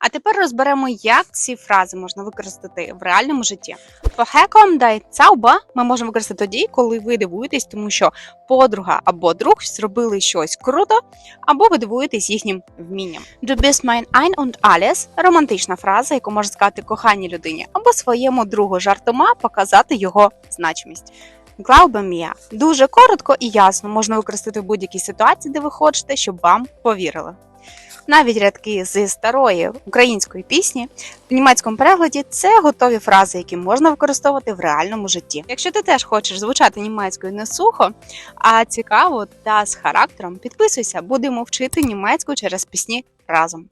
А тепер розберемо, як ці фрази можна використати в реальному житті. Vorher дай цауба ми можемо використати тоді, коли ви дивуєтесь, тому що подруга або друг зробили щось круто, або ви дивуєтесь їхнім вмінням. Du bist mein ein und alles – романтична фраза, яку можна сказати коханій людині, або своєму другу жартома показати його значимість. Mir – дуже коротко і ясно можна використати в будь-якій ситуації, де ви хочете, щоб вам повірили. Навіть рядки з старої української пісні в німецькому перекладі це готові фрази, які можна використовувати в реальному житті. Якщо ти теж хочеш звучати німецькою не сухо, а цікаво та з характером, підписуйся, будемо вчити німецьку через пісні разом.